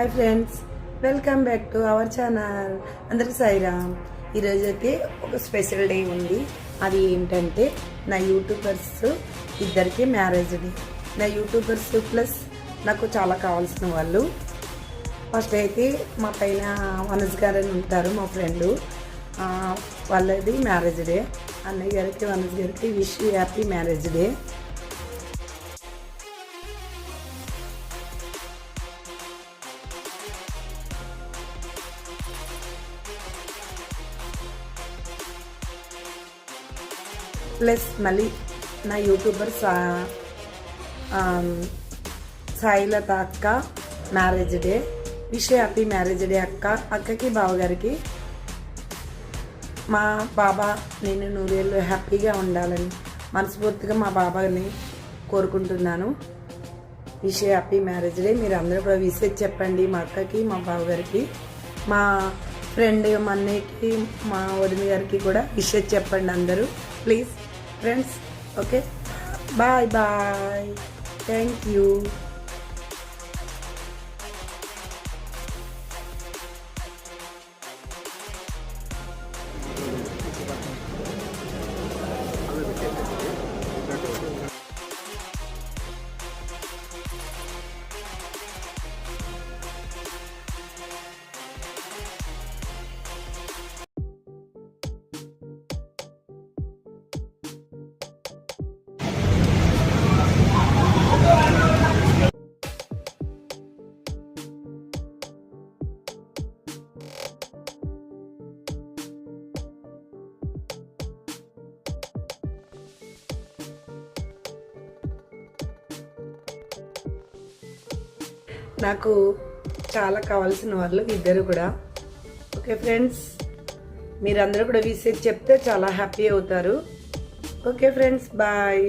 Hi friends welcome back to our channel అందరికి సాయిరామ్. ఈరోజు అయితే ఒక స్పెషల్ డే ఉంది. అది ఏంటంటే నా యూట్యూబర్స్ ఇద్దరికి మ్యారేజ్ డే నా యూట్యూబర్స్ ప్లస్ నాకు చాలా కావాల్సిన వాళ్ళు. ఫస్ట్ అయితే మా పైన మనస్ గారు అని ఉంటారు మా ఫ్రెండు వాళ్ళది మ్యారేజ్ డే అన్నయ్య గారికి మనస్ గారికి wish happy marriage day plus మళ్ళీ నా యూట్యూబర్ సా సాయిలత అక్క marriage day wish happy marriage day అక్క. అక్కకి బావగారికి. మా బాబా నేను నూరేళ్ళు హ్యాపీగా ఉండాలని మనస్ఫూర్తిగా మా బాబాని కోరుకుంటున్నాను. విష్ హ్యాపీ మ్యారేజ్ డే మీరు అందరూ కూడా విషెస్ చెప్పండి మా అక్కకి మా బావగారికి. మా ఫ్రెండ్ మా అన్నయ్యకి మా వదిన గారికి కూడా విషెస్ చెప్పండి అందరూ. Please friends okay bye bye thank you నాకు చాలా కావాల్సిన వాళ్ళు ఇద్దరు కూడా. ఓకే ఫ్రెండ్స్ మీరందరూ కూడా విసేజ్ చెప్తే చాలా హ్యాపీ అవుతారు. Okay friends bye